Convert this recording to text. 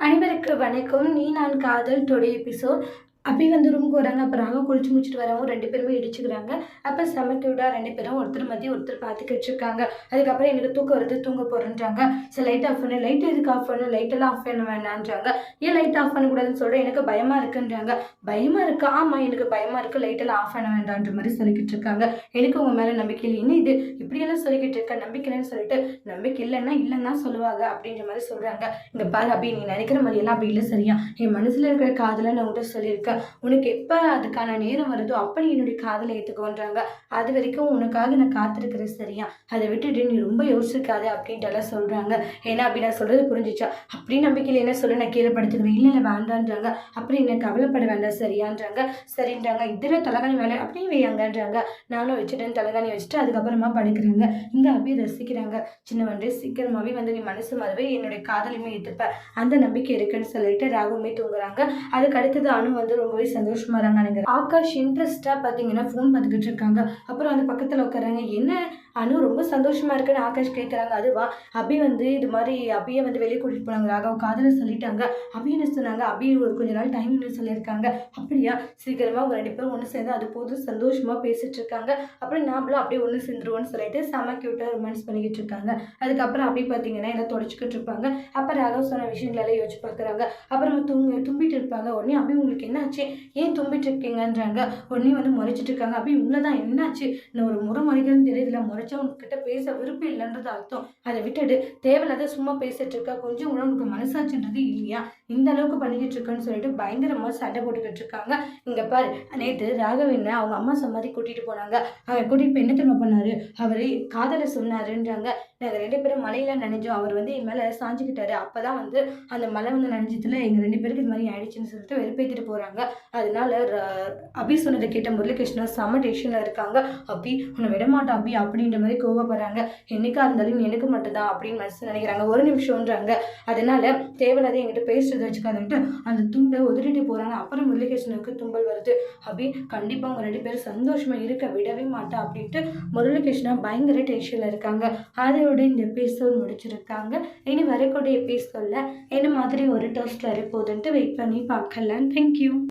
அனைவருக்கு வணக்கம். நீ நான் காதல் டுடே எபிசோட் அபி வந்து ரூமுக்கு வராங்க. அப்புறம் ராகம் குளிச்சு முடிச்சுட்டு வரவும் ரெண்டு பேருமே இடிச்சுக்கிறாங்க. அப்போ சமைக்கிவிடா ரெண்டு பேரும் ஒருத்தர் மதியம் ஒருத்தர் பார்த்துக்கிட்டு இருக்காங்க அதுக்கப்புறம் எனக்கு தூக்கம் வருது தூங்க போகிறேன்றாங்க சரி லைட் ஆஃப் பண்ணு. லைட் எதுக்கு ஆஃப் பண்ணு? லைட்டெல்லாம் ஆஃப் பண்ண வேணான்றாங்க ஏன் லைட் ஆஃப் பண்ணக்கூடாதுன்னு சொல்கிறேன் எனக்கு பயமாக இருக்குன்றாங்க. பயமாக இருக்கு? ஆமாம் எனக்கு பயமாக இருக்குது லைட்டெல்லாம் ஆஃப் பண்ண வேண்டான்ற மாதிரி சொல்லிக்கிட்டு இருக்காங்க எனக்கு உங்கள் மேலே நம்பிக்கை இல்லை. என்ன இது? இப்படியெல்லாம் சொல்லிக்கிட்டு இருக்க நம்பிக்கை இல்லைன்னு சொல்லிட்டு நம்பிக்கை இல்லைன்னா இல்லைன்னா சொல்லுவாங்க அப்படின்ற மாதிரி சொல்கிறாங்க இந்த பாரு அபி நீ நினைக்கிற மாதிரியெல்லாம் அப்படி இல்லை சரியா? என் மனசில் இருக்கிற காதலை நான் உங்கள்கிட்ட சொல்லியிருக்கேன். உனக்கு எப்போ அதுக்கான நேரம் வருதோ அப்போ நீ என்னுடைய காதலை ஏற்றுக்கோன்றாங்க அது வரைக்கும் உனக்காக நான் காத்திருக்கிறேன் சரியா? அதை விட்டுட்டு நீ ரொம்ப யோசிக்காத அப்படின்ட்டுலாம் சொல்கிறாங்க ஏன்னா அப்படி நான் சொல்கிறது புரிஞ்சிச்சா? அப்படி நம்பிக்கையில் என்ன சொல்ல? நான் கீழே படுத்துக்கிறேன் இல்லை இல்லை வேண்டான்றாங்க. அப்படி என்ன கவலைப்பட வேண்டாம். சரியான்றாங்க. சரின்றாங்க. இதில் தலைகாணி வேலை அப்படியே வையாங்கன்றாங்க. நானும் வச்சுட்டேன். தலைகாணி வச்சுட்டு அதுக்கப்புறமா படுக்கிறாங்க. இங்கே அப்படியே ரசிக்கிறாங்க. சின்ன வந்து சீக்கிரமாகவே வந்து நீ மனசு மாதிரி என்னுடைய காதலையுமே ஏற்றுப்ப அந்த நம்பிக்கை இருக்குன்னு சொல்லிட்டு ராகுமே தூங்குறாங்க. அதுக்கு அடுத்தது அணு வந்து ரொம்பவே சந்தோஷமா இருக்காங்க நினைக்கிறேன். ஆகாஷ் இன்ட்ரெஸ்டா பார்த்தீங்கன்னா ஃபோன் பார்த்துக்கிட்டு இருக்காங்க. அப்புறம் அந்த பக்கத்தில் உட்காராங்க என்ன அனு ரொம்ப சந்தோஷமா இருக்குன்னு ஆகாஷ் கேட்குறாங்க அதுவா அபி வந்து இது மாதிரி அபியை வந்து வெளியே கூட்டிட்டு போனாங்க. ராகவ் காதில் சொல்லிட்டாங்க. அபின்னு சொன்னாங்க? அபி ஒரு கொஞ்ச நாள் டைம் சொல்லியிருக்காங்க. அப்படியா? சீக்கிரமா அவங்க ரெண்டு பேரும் ஒன்று சேர்ந்து அது போதும். சந்தோஷமா பேசிட்டு இருக்காங்க. அப்புறம் நாமளும் அப்படியே ஒன்று சேர்ந்துருவோம்னு சொல்லிட்டு செம கியூட்டாக ரொமான்ஸ் பண்ணிக்கிட்டு இருக்காங்க. அதுக்கப்புறம் அப்படி பார்த்தீங்கன்னா எல்லாம் தொடச்சிக்கிட்டு இருப்பாங்க. அப்போ ராகவ் சொன்ன விஷயங்களெல்லாம் யோசிச்சு பார்க்குறாங்க அப்புறமா தூங்க தும்பிட்டு இருப்பாங்க. உடனே அப்படி உங்களுக்கு என்ன என்னாச்சு ஏன் தும்பிட்டு இருக்கீங்கன்றாங்க. உடனே வந்து முறைச்சிட்டு இருக்காங்க. அப்படி உள்ளதான் என்னாச்சு? நான் ஒரு முறை முறைகள்னு தெரியல முறைச்சா பேச விருப்பம் இல்லைன்றது அர்த்தம். அதை விட்டுட்டு தேவையில்லாத சும்மா பேசிட்டு இருக்கா. கொஞ்சம் கூட உனக்கு மனசாச்சுன்றது இல்லையா? இந்த அளவுக்கு பண்ணிக்கிட்டு இருக்கேன்னு சொல்லிட்டு பயங்கரமாக சண்டை போட்டுக்கிட்டு இருக்காங்க. இங்கே பாரு. நேற்று ராகவனை அவங்க அம்மா சம்மாதி கூட்டிகிட்டு போனாங்க. அவங்க கூட்டிகிட்டு போய் என்ன திரும்ப பண்ணாரு? அவர் காதலை சொன்னாருன்றாங்க. நாங்கள் ரெண்டு பேரும் மலையில நினைஞ்சோம். அவர் வந்து என் மேலே சாஞ்சிக்கிட்டாரு. அப்போ தான் வந்து அந்த மலை வந்து நினைஞ்சதுல எங்கள் ரெண்டு பேருக்கு இது மாதிரி ஆயிடுச்சுன்னு சொல்லிட்டு வெறுப்பேற்றிட்டு போகிறாங்க அதனால ர- அபி சொன்னதை கேட்ட முரளிகிருஷ்ணன் செம டென்ஷனில் இருக்காங்க. அபி உன்னை விடமாட்டான் அபி அப்படின்ற மாதிரி கோவப்படுறாங்க. என்னைக்கா இருந்தாலும் எனக்கு மட்டும்தான் அப்படின்னு மனசு நினைக்கிறாங்க. ஒரு நிமிஷம்ன்றாங்க. அதனால தேவையில்லாத என்கிட்ட பேசுறது வச்சுக்காதுன்ட்டு அந்த துண்டை உதறிட்டு போகிறாங்க அப்புறம் முரளிகிருஷ்ணனுக்கு தும்பல் வருது. அபி கண்டிப்பாக அவங்க ரெண்டு பேரும் சந்தோஷமாக இருக்க விடவே மாட்டா அப்படின்ட்டு முரளிகிருஷ்ணா பயங்கர டென்ஷனில் இருக்காங்க. அதோட இந்த எபிசோட் முடிச்சிருக்காங்க. இனி வரக்கூடிய எபிசோடில் என்ன மாதிரி ஒரு டோஸ்ட் வரப்போகுதுன்ட்டு வெயிட் பண்ணி பார்க்கலாம். தேங்க்யூ